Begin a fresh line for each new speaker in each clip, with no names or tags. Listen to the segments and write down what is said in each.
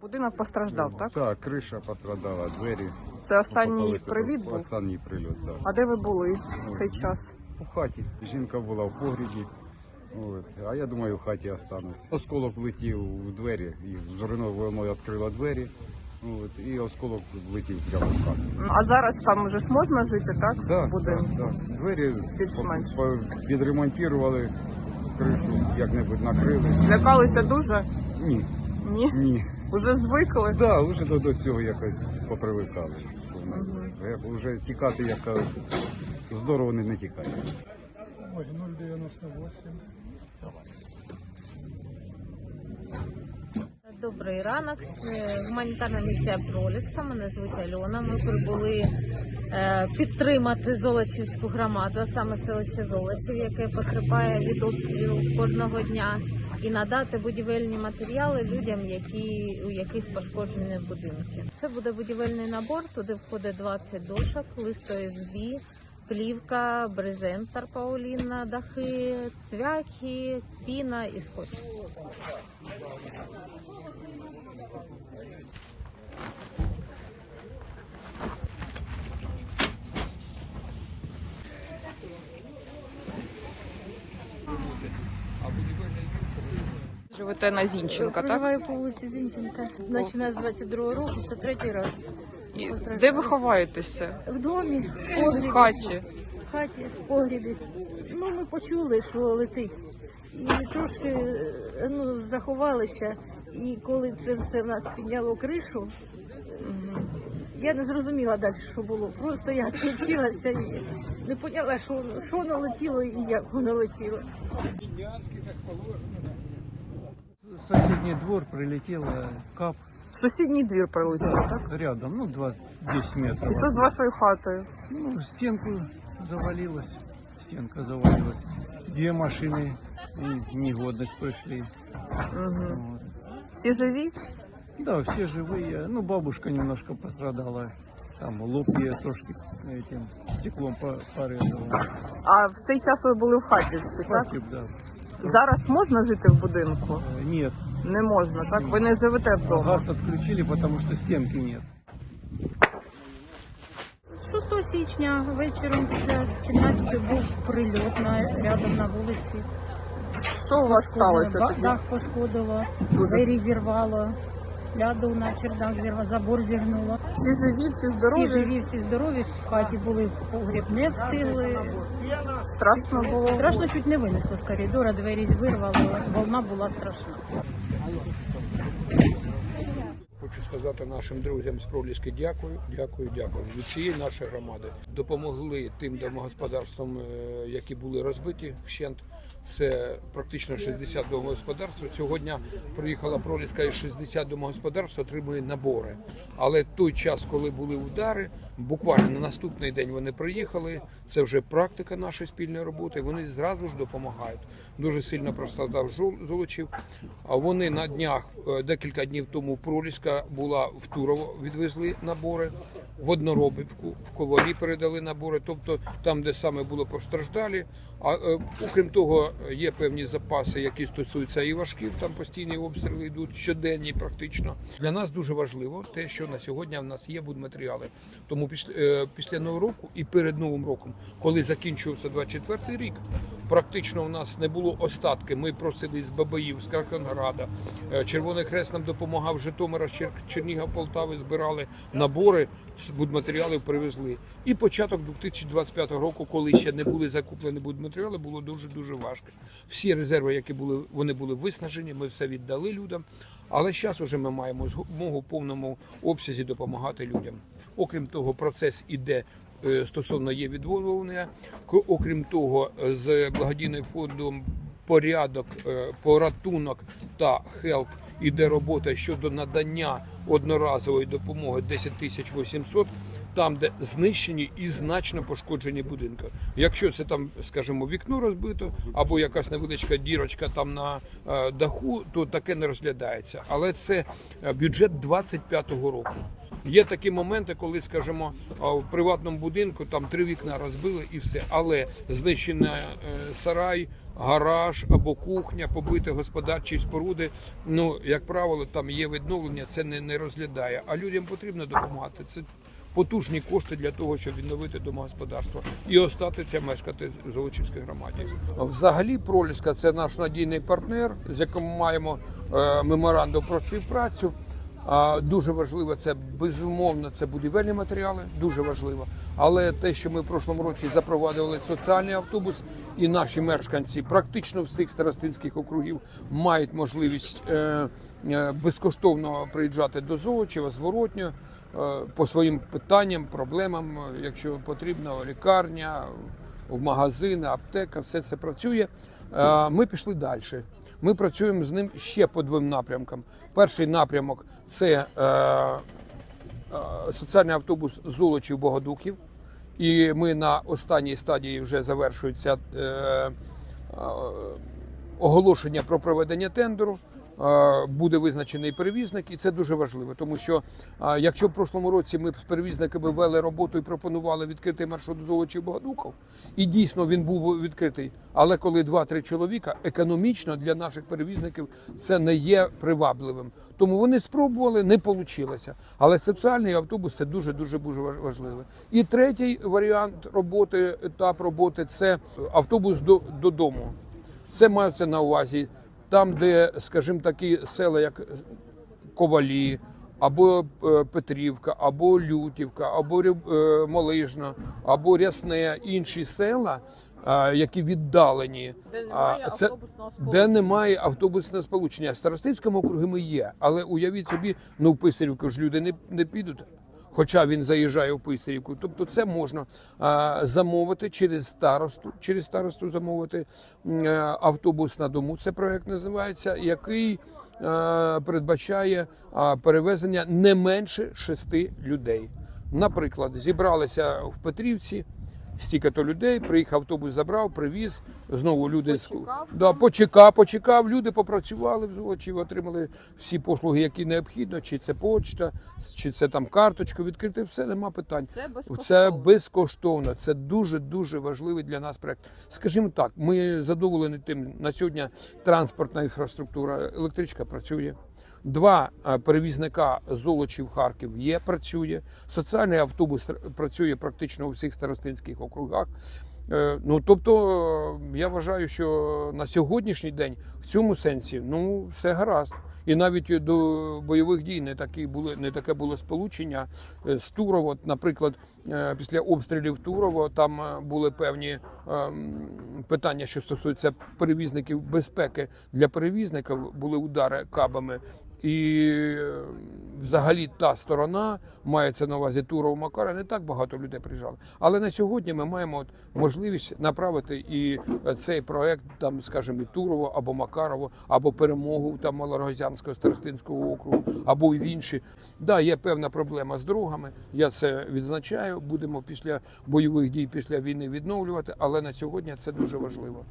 Будинок постраждав, так?
Так, криша пострадала, двері.
Це останній
попалися.
приліт був.
Останній прильот, так.
А де ви були в цей час?
У хаті. Жінка була в погрібі. От. А я думаю, в хаті останусь. Осколок влетів у двері, і зорино воно відкрило двері. От. І осколок влетів прямо в хату.
А зараз там вже ж можна жити, так?
Да,
в будинку?
так, так. Двері
Більш-менш.
по- по- відремонтували, кришу як-небудь накрили.
Злякалися дуже?
Ні,
Ні.
ні.
Уже звикли?
Да, вже до, до цього якось попривикали. Що як Вже тікати, як кажуть, здорово не, не тікає.
Ой, 098.
Добрий ранок. Гуманітарна місія Проліска. Мене звуть Альона. Ми прибули е, підтримати Золочівську громаду, а саме селище Золочів, яке потерпає від обстрілів кожного дня, і надати будівельні матеріали людям, які, у яких пошкоджені будинки. Це буде будівельний набор. Туди входить 20 дошок, лист ОСБ, плівка, брезент тарпаулінна, дахи, цвяхи, піна і скотч.
Живете на Зінченка, так?
Проживаю по вулиці Зінченка. Починаю з 22 року, це третій раз.
Де ви ховаєтеся?
В домі, в
В
погрібі,
хаті.
в хаті, в погрібі. Ну, ми почули, що летить. І трошки ну, заховалися. І коли це все в нас підняло кришу, я не зрозуміла далі, що було. Просто я відключилася і не поняла, що, що воно летіло і як воно летіло.
В соседний двор прилетела кап
В сусідній двір прилетіло, так?
рядом, ну, 20, 10 метров.
І що з вашою хатою?
Ну, стенку завалилась, стенка завалилась. Две машины в негодность пришли. Вот.
Всі живі?
Да, все живые. Ну, бабушка немножко пострадала. Там лоб ей трошки этим стеклом по- порезала.
А в цей час ви були в хаті всі, так?
Погиб, да.
Зараз можна жити в будинку?
Э, Нет,
Не можна, так? Ви не живете вдома.
газ відключили, тому що стінки нет.
6 січня вечором після 17 був прильот на, рядом на вулиці.
Що у вас сталося
Дах пошкодило,
Дуже
двері зірвало, ляду на чердак забор зігнуло.
Всі живі, всі здорові?
Всі живі, всі здорові, в хаті були в погріб, не встигли.
Страшно було.
Страшно чуть не винесло з коридора, двері вирвало, волна була страшна.
Хочу сказати нашим друзям з Проліски дякую, дякую, дякую. Від цієї нашої громади допомогли тим домогосподарствам, е, які були розбиті вщент. Це практично 60 домогосподарств. Цього дня приїхала Проліска і 60 домогосподарств отримує набори. Але той час, коли були удари, буквально на наступний день вони приїхали. Це вже практика нашої спільної роботи. Вони зразу ж допомагають. Дуже сильно пострадав Жол- Золочів. А вони на днях, е, декілька днів тому, Проліска була в Турово, відвезли набори. В Одноробівку, в Ковалі передали набори, тобто там, де саме було постраждалі. А е, окрім того, є певні запаси, які стосуються і важків. Там постійні обстріли йдуть щоденні, практично. Для нас дуже важливо те, що на сьогодні в нас є будматеріали. Тому після, е, після нового року і перед новим роком, коли закінчувався 24 рік, практично у нас не було остатки. Ми просили з Бабаїв, з Краконграда. Е, Червоний Хрест нам допомагав Житомира, Чернігів, Полтави збирали набори, будматеріалів привезли. І початок 2025 року, коли ще не були закуплені будматеріали, було дуже дуже важко. Всі резерви, які були, вони були виснажені, ми все віддали людям. Але зараз вже ми маємо змогу в повному обсязі допомагати людям. Окрім того, процес іде е, стосовно є відновлення. Окрім того, е, з благодійним фондом порядок, е, поратунок та хелп іде робота щодо надання одноразової допомоги 10 тисяч 800, там, де знищені і значно пошкоджені будинки. Якщо це там, скажімо, вікно розбито або якась невеличка дірочка там на е, даху, то таке не розглядається. Але це е, бюджет 25-го року. Є такі моменти, коли, скажімо, в приватному будинку там три вікна розбили і все. Але знищений е, сарай, гараж або кухня, побиті господарчі споруди. Ну, як правило, там є відновлення, це не, не розглядає. А людям потрібно допомагати. Це потужні кошти для того, щоб відновити домогосподарство і остатися мешкати в Золочівській громаді. Взагалі, Проліска це наш надійний партнер, з яким ми маємо е, меморандум про співпрацю. Дуже важливо це безумовно. Це будівельні матеріали, дуже важливо. Але те, що ми в прошлому році запровадили соціальний автобус, і наші мешканці практично всіх старостинських округів мають можливість е, е, безкоштовно приїжджати до Золочева, зворотньо е, по своїм питанням, проблемам, якщо потрібно, лікарня, в магазини, аптека, все це працює. Ми пішли далі. Ми працюємо з ним ще по двом напрямкам. Перший напрямок це е, е, соціальний автобус Золочів Богодуків. І ми на останній стадії вже завершується е, е, оголошення про проведення тендеру. Е, Буде визначений перевізник, і це дуже важливо, тому що е, якщо в прошлому році ми з перевізниками вели роботу і пропонували відкритий маршрут Золочів Богодуков, і дійсно він був відкритий. Але коли 2-3 чоловіка, економічно для наших перевізників це не є привабливим. Тому вони спробували, не вийшло. Але соціальний автобус це дуже дуже дуже важ- важливо. І третій варіант роботи, етап роботи це автобус до, додому. Це мається на увазі там, де, скажімо, такі села, як Ковалі, або е, Петрівка, або Лютівка, або е, Малижна, або Рясне, інші села, е, які віддалені.
Де немає
це-
автобусного
Де немає автобусного сполучення. В Старостинському округі ми є, але уявіть собі, ну в Писарівку ж люди не, не підуть. Хоча він заїжджає в Писарівку. Тобто це можна замовити через старосту, через старосту замовити е, автобус на дому. Це проект називається, який е, передбачає перевезення не менше шести людей. Наприклад, зібралися в Петрівці. Стільки-то людей, приїхав автобус, забрав, привіз. Знову люди
Почекав
да, почекав, почекав. Люди попрацювали в Золочі, отримали всі послуги, які необхідно. Чи це почта, чи це там карточку відкрити. Все нема питань.
Це безкоштовно.
Це безкоштовно. Це дуже дуже важливий для нас проект. Скажімо так, ми задоволені тим на сьогодні. Транспортна інфраструктура, електричка працює. Два е, перевізника Золочів Харків є, працює. Соціальний автобус працює практично у всіх старостинських округах. Е, Ну тобто, е, я вважаю, що на сьогоднішній день в цьому сенсі ну все гаразд. І навіть до бойових дій не такі були не таке було сполучення з Турово. Наприклад, після обстрілів Турово там були певні питання, що стосуються перевізників безпеки для перевізників. Були удари кабами. І е, взагалі та сторона мається на увазі Туров Макара. Не так багато людей приїжджали. Але на сьогодні ми маємо от можливість направити і цей проект, там, скажімо, і Турово або Макарово, або перемогу там Малорозянського старостинського округу, або й в інші. Да, є певна проблема з дорогами. Я це відзначаю. Будемо після бойових дій, після війни відновлювати. Але на сьогодні це дуже важливо.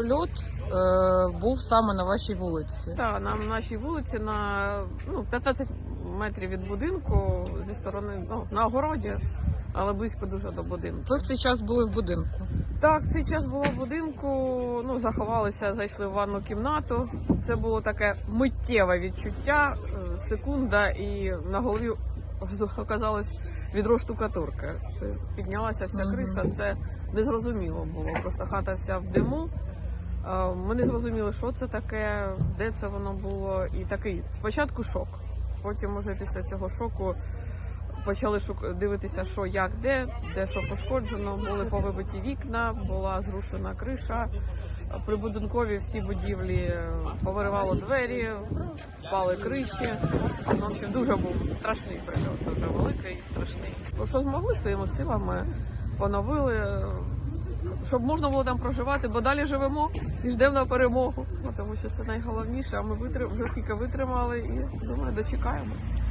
Прильот е, був саме на вашій вулиці.
Так, на нашій вулиці на ну, 15 метрів від будинку зі сторони ну, на огороді, але близько дуже до будинку.
Ви в цей час були в будинку.
Так, цей час було в будинку. Ну, заховалися, зайшли в ванну кімнату. Це було таке миттєве відчуття, е, секунда, і на голові оказалось відро штукатурки. Тобто Піднялася вся
Мгм.
криша. Це незрозуміло було. Просто хата вся в диму. Е, Ми не зрозуміли, що це таке, де це воно було. І такий спочатку шок. Потім, уже після цього шоку, почали шук... дивитися, що як, де, де що пошкоджено. Були повибиті вікна, була зрушена криша. Прибудинкові всі будівлі е, повиривало двері, впали криші. Ну, в общем, дуже був страшний прильот, дуже великий і страшний. Що змогли своїми силами, поновили, е, щоб можна було там проживати, бо далі живемо і ждемо на перемогу. Ну, тому що це найголовніше. А ми витри... вже скільки витримали і думаю, дочекаємось.